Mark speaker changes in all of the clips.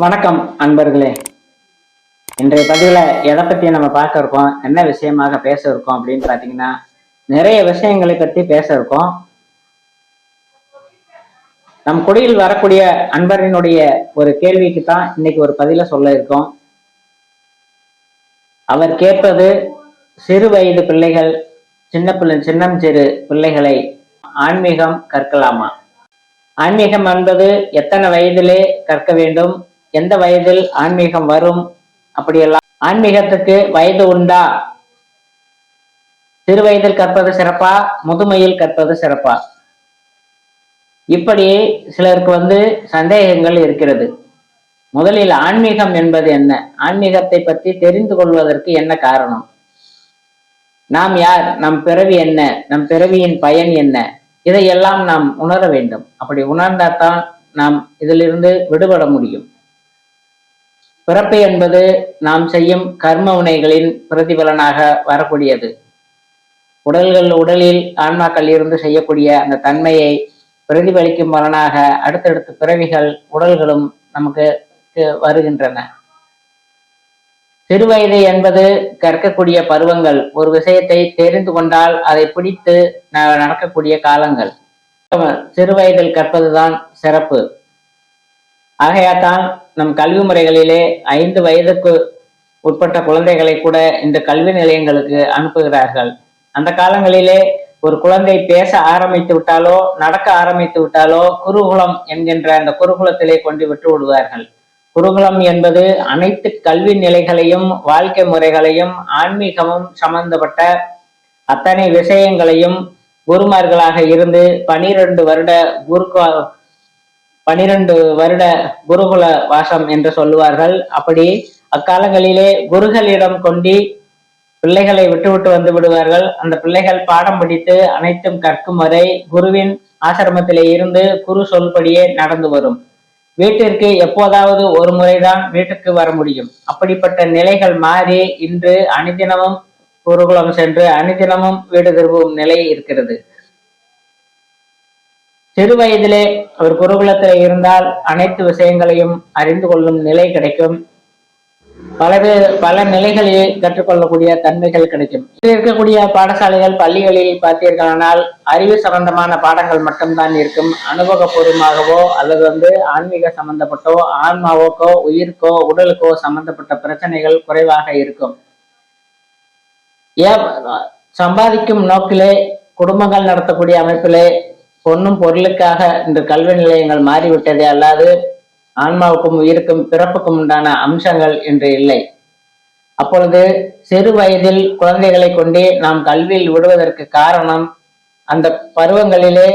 Speaker 1: வணக்கம் அன்பர்களே. இன்றைய பதிவில் எதை பற்றி நம்ம பார்க்க இருக்கோம் என்ன விஷயமாக பேச இருக்கோம் அப்படின்னு பார்த்தீங்கன்னா நிறைய விஷயங்களை பற்றி பேச இருக்கோம். நம் குடியில் வரக்கூடிய அன்பரினுடைய ஒரு கேள்விக்கு தான் இன்னைக்கு ஒரு பதில சொல்ல இருக்கோம். அவர் கேட்பது சிறு வயது பிள்ளைகள் சின்ன பிள்ளை சின்னம் சிறு பிள்ளைகளை ஆன்மீகம் கற்கலாமா? ஆன்மீகம் என்பது எத்தனை வயதிலே கற்க வேண்டும் எந்த வயதில் ஆன்மீகம் வரும்? அப்படியெல்லாம் ஆன்மீகத்துக்கு வயது உண்டா? சிறு வயதில் கற்பது சிறப்பா? முதுமையில் கற்பது சிறப்பா? இப்படி சிலருக்கு வந்து சந்தேகங்கள் இருக்கிறது. முதலில் ஆன்மீகம் என்பது என்ன? ஆன்மீகத்தை பற்றி தெரிந்து கொள்வதற்கு என்ன காரணம்? நாம் யார்? நம் பிறவி என்ன? நம் பிறவியின் பயன் என்ன? இதையெல்லாம் நாம் உணர வேண்டும். அப்படி உணர்ந்தால்தான் நாம் இதிலிருந்து விடுபட முடியும். பிறப்பு என்பது நாம் செய்யும் கர்ம வினைகளின் பிரதிபலனாக வரக்கூடியது. உடல்கள் உடலில் ஆன்மாக்கள் இருந்து செய்யக்கூடிய அந்த தன்மையை பிரதிபலிக்கும் பலனாக அடுத்தடுத்த பிறவிகள் உடல்களும் நமக்கு வருகின்றன. சிறுவயது என்பது கற்கக்கூடிய பருவங்கள். ஒரு விஷயத்தை தெரிந்து கொண்டால் அதை பிடித்து நடக்கக்கூடிய காலங்கள். சிறுவயதில் கற்பதுதான் சிறப்பு. ஆகையாத்தான் நம் கல்வி முறைகளிலே ஐந்து வயதுக்கு உட்பட்ட குழந்தைகளை கூட இந்த கல்வி நிலையங்களுக்கு அனுப்புகிறார்கள். அந்த காலங்களிலே ஒரு குழந்தை பேச ஆரம்பித்து விட்டாலோ நடக்க ஆரம்பித்து விட்டாலோ குருகுலம் என்கின்ற அந்த குருகுலத்திலே கொண்டு விட்டு விடுவார்கள். குருகுலம் என்பது அனைத்து கல்வி நிலைகளையும் வாழ்க்கை முறைகளையும் ஆன்மீகமும் சம்பந்தப்பட்ட அத்தனை விஷயங்களையும் குருமார்களாக இருந்து பனிரெண்டு வருட குருக்கு பனிரெண்டு வருட குருகுல வாசம் என்று சொல்லுவார்கள். அப்படி அக்காலங்களிலே குருகளிடம் கொண்டி பிள்ளைகளை விட்டுவிட்டு வந்து விடுவார்கள். அந்த பிள்ளைகள் பாடம் படித்து அனைத்தும் கற்கும் வரை குருவின் ஆசிரமத்திலே இருந்து குரு சொல்படியே நடந்து வரும். வீட்டிற்கு எப்போதாவது ஒரு முறைதான் வீட்டுக்கு வர முடியும். அப்படிப்பட்ட நிலைகள் மாறி இன்று அனுதினமும் குருகுலம் சென்று அனுதினமும் வீடு திரும்பும் நிலை இருக்கிறது. சிறு வயதிலே அவர் குருகுலத்தில் இருந்தால் அனைத்து விஷயங்களையும் அறிந்து கொள்ளும் நிலை கிடைக்கும். பலது பல நிலைகளில் கற்றுக்கொள்ளக்கூடிய தன்மைகள் கிடைக்கும். இருக்கக்கூடிய பாடசாலைகள் பள்ளிகளில் பார்த்தீர்களானால் அறிவு சம்பந்தமான பாடங்கள் மட்டும்தான் இருக்கும். அனுபவபூர்வமாகவோ அல்லது வந்து ஆன்மீக சம்பந்தப்பட்டோ ஆன்மாவோக்கோ உயிருக்கோ உடலுக்கோ சம்பந்தப்பட்ட பிரச்சனைகள் குறைவாக இருக்கும். ஏன் சம்பாதிக்கும் நோக்கிலே குடும்பங்கள் நடத்தக்கூடிய அமைப்பிலே பொண்ணும் பொருளுக்காக இன்று கல்வி நிலையங்கள் மாறிவிட்டதே அல்லாது ஆன்மாவுக்கும் உயிருக்கும் பிறப்புக்கும் உண்டான அம்சங்கள் இன்று இல்லை. அப்பொழுது சிறு வயதில் குழந்தைகளை கொண்டே நாம் கல்வியில் விடுவதற்கு காரணம் அந்த பருவங்களிலே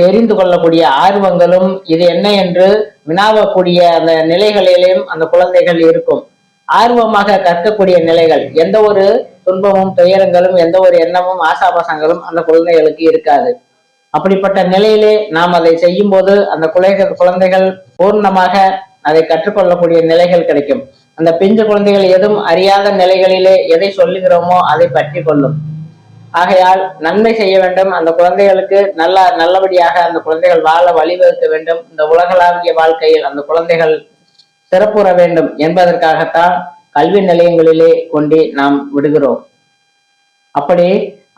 Speaker 1: தெரிந்து கொள்ளக்கூடிய ஆர்வங்களும் இது என்ன என்று வினாவக்கூடிய அந்த நிலைகளிலும் அந்த குழந்தைகள் இருக்கும். ஆர்வமாக கற்கக்கூடிய நிலைகள் எந்த ஒரு துன்பமும் துயரங்களும் எந்த ஒரு எண்ணமும் ஆசாபாசங்களும் அந்த குழந்தைகளுக்கு இருக்காது. அப்படிப்பட்ட நிலையிலே நாம் அதை செய்யும் போது அந்த குழந்தைகள் குழந்தைகள் பூர்ணமாக அதை கற்றுக்கொள்ளக்கூடிய நிலைகள் கிடைக்கும். அந்த பிஞ்சு குழந்தைகள் எதுவும் அறியாத நிலைகளிலே எதை சொல்லுகிறோமோ அதை பற்றி கொள்ளும். ஆகையால் நன்மை செய்ய வேண்டும். அந்த குழந்தைகளுக்கு நல்ல நல்லபடியாக அந்த குழந்தைகள் வாழ வழிவகுக்க வேண்டும். இந்த உலகளாவிய வாழ்க்கையில் அந்த குழந்தைகள் சிறப்புற வேண்டும் என்பதற்காகத்தான் கல்வி நிலையங்களிலே கொண்டு நாம் விடுகிறோம். அப்படி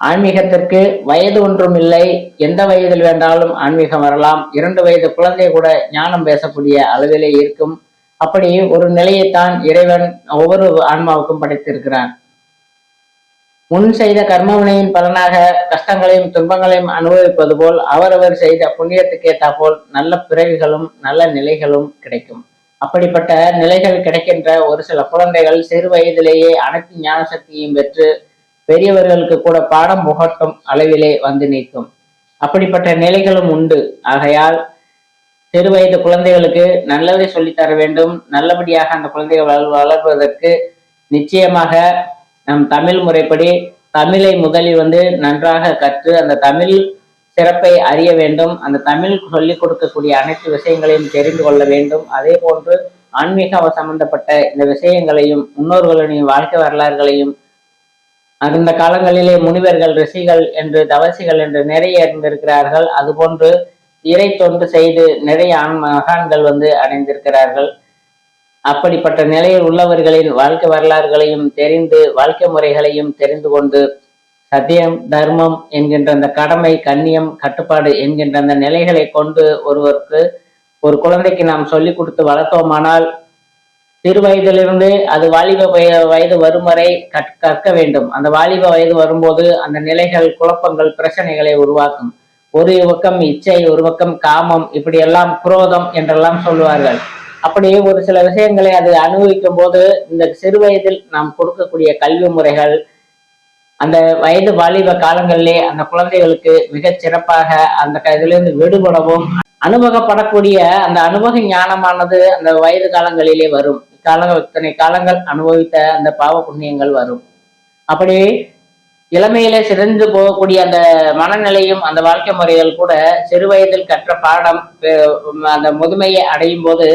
Speaker 1: ஆன்மீகத்திற்கு வயது ஒன்றும் இல்லை. எந்த வயதில் வேண்டாலும் ஆன்மீகம் வரலாம். இரண்டு வயது குழந்தை கூட ஞானம் பேசக்கூடிய அளவிலே இருக்கும். அப்படி ஒரு நிலையைத்தான் இறைவன் ஒவ்வொரு ஆன்மாவுக்கும் படைத்திருக்கிறான். முன் செய்த கர்மவினையின் பலனாக கஷ்டங்களையும் துன்பங்களையும் அனுபவிப்பது போல் அவரவர் செய்த புண்ணியத்துக்கு ஏற்றா போல் நல்ல பிறவிகளும் நல்ல நிலைகளும் கிடைக்கும். அப்படிப்பட்ட நிலைகள் கிடைக்கின்ற ஒரு சில குழந்தைகள் சிறு வயதிலேயே அனைத்து ஞான சக்தியையும் பெற்று பெரியவர்களுக்கு கூட பாடம் புகட்டும் அளவிலே வந்து நிற்கும். அப்படிப்பட்ட நிலைகளும் உண்டு. ஆகையால் சிறு வயது குழந்தைகளுக்கு நல்லதை சொல்லித்தர வேண்டும். நல்லபடியாக அந்த குழந்தைகள் வளர்வதற்கு நிச்சயமாக நம் தமிழ் முறைப்படி தமிழை முதலில் வந்து நன்றாக கற்று அந்த தமிழ் சிறப்பை அறிய வேண்டும். அந்த தமிழ் சொல்லிக் கொடுக்கக்கூடிய அனைத்து விஷயங்களையும் தெரிந்து கொள்ள வேண்டும். அதே போன்று ஆன்மீக சம்பந்தப்பட்ட இந்த விஷயங்களையும் முன்னோர்களுடைய வாழ்க்கை வரலாறுகளையும் அந்த காலங்களிலே முனிவர்கள் ரிஷிகள் என்று தவசிகள் என்று நிறைய இருந்திருக்கிறார்கள் அதுபோன்று இறை தொண்டு செய்து நிறைய மகான்கள் வந்து அடைந்திருக்கிறார்கள். அப்படிப்பட்ட நிலையில் உள்ளவர்களின் வாழ்க்கை வரலாறுகளையும் தெரிந்து வாழ்க்கை முறைகளையும் தெரிந்து கொண்டு சத்தியம் தர்மம் என்கின்ற அந்த கடமை கண்ணியம் கட்டுப்பாடு என்கின்ற அந்த நிலைகளை கொண்டு ஒருவருக்கு ஒரு குழந்தைக்கு நாம் சொல்லிக் கொடுத்து வளர்த்தோமானால் சிறு வயதிலிருந்து அது வாலிப வய- வயது வரும் வரை கற்க வேண்டும். அந்த வாலிப வயது வரும்போது அந்த நிலைகள் குழப்பங்கள் பிரச்சனைகளை உருவாக்கும். ஒரு பக்கம் இச்சை ஒரு பக்கம் காமம் இப்படியெல்லாம் குரோதம் என்றெல்லாம் சொல்லுவார்கள். அப்படி ஒரு சில விஷயங்களை அது அனுபவிக்கும் போது இந்த சிறு வயதில் நாம் கொடுக்கக்கூடிய கல்வி முறைகள் அந்த வயது வாலிப காலங்களிலே அந்த குழந்தைகளுக்கு மிகச் சிறப்பாக அந்த கதிலிருந்து இதிலிருந்து விடுபடவும் அனுபவப்படக்கூடிய அந்த அனுபவ ஞானமானது அந்த வயது காலங்களிலே வரும். கால இத்தனை காலங்கள் அனுபவித்த அந்த பாவ புண்ணியங்கள் வரும். அப்படி இளமையிலே சிறந்து போகக்கூடிய அந்த மனநிலையும் அந்த வாழ்க்கை முறைகள் கூட சிறு வயதில் கற்ற பாடம் அந்த முதுமையை அடையும் போது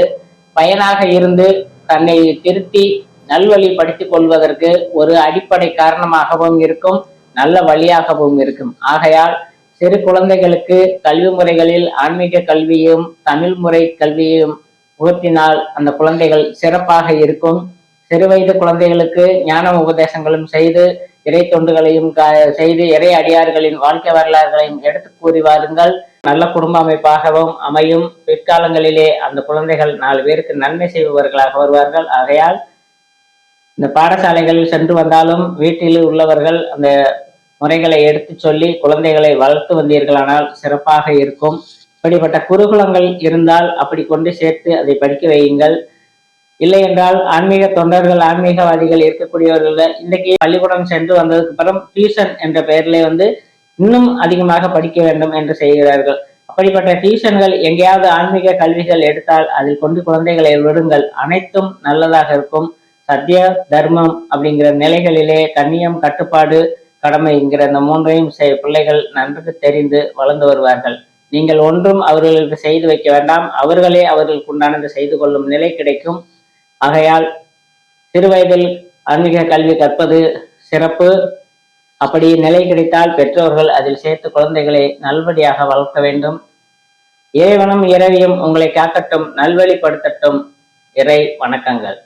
Speaker 1: பயனாக இருந்து தன்னை திருத்தி நல்வழிப்படுத்திக் கொள்வதற்கு ஒரு அடிப்படை காரணமாகவும் இருக்கும் நல்ல வழியாகவும் இருக்கும். ஆகையால் சிறு குழந்தைகளுக்கு கல்வி முறைகளில் ஆன்மீக கல்வியும் தமிழ் முறை கல்வியும் உயர்த்தினால் அந்த குழந்தைகள் சிறப்பாக இருக்கும். சிறுவயது குழந்தைகளுக்கு ஞான உபதேசங்களும் செய்து இறை தொண்டுகளையும் க- செய்து இறை அடியார்களின் வாழ்க்கை வரலாறுகளையும் எடுத்து கூறி வாருங்கள். நல்ல குடும்ப அமைப்பாகவும் அமையும். பிற்காலங்களிலே அந்த குழந்தைகள் நாலு பேருக்கு நன்மை செய்பவர்களாக வருவார்கள். ஆகையால் இந்த பாடசாலைகளில் சென்று வந்தாலும் வீட்டில் உள்ளவர்கள் அந்த முறைகளை எடுத்து சொல்லி குழந்தைகளை வளர்த்து வந்தீர்களானால் சிறப்பாக இருக்கும். இப்படிப்பட்ட குருகுலங்கள் இருந்தால் அப்படி கொண்டு சேர்த்து அதை படிக்க வையுங்கள். இல்லை என்றால் ஆன்மீக தொண்டர்கள் ஆன்மீகவாதிகள் இருக்கக்கூடியவர்கள் இன்றைக்கு பள்ளிக்கூடம் சென்று வந்ததுக்கு அப்புறம் டியூஷன் என்ற பெயரிலே வந்து இன்னும் அதிகமாக படிக்க வேண்டும் என்று செய்கிறார்கள். அப்படிப்பட்ட டியூஷன்கள் எங்கேயாவது ஆன்மீக கல்விகள் எடுத்தால் அதில் கொண்டு குழந்தைகளை விடுங்கள். அனைத்தும் நல்லதாக இருக்கும். சத்திய தர்மம் அப்படிங்கிற நிலைகளிலே கண்ணியம் கட்டுப்பாடு கடமை என்கிற இந்த மூன்றையும் பிள்ளைகள் நன்கு தெரிந்து வளர்ந்து வருவார்கள். நீங்கள் ஒன்றும் அவர்களுக்கு செய்து வைக்க வேண்டாம். அவர்களே அவர்களுக்கு உண்டானது செய்து கொள்ளும் நிலை கிடைக்கும். ஆகையால் சிறுவயதில் ஆன்மீக கல்வி கற்பது சிறப்பு. அப்படி நிலை கிடைத்தால் பெற்றோர்கள் அதில் சேர்த்து குழந்தைகளை நல்வழியாக வளர்க்க வேண்டும். இறைவனும் இறைவியும் உங்களை காக்கட்டும் நல்வழிப்படுத்தட்டும். இறை வணக்கங்கள்.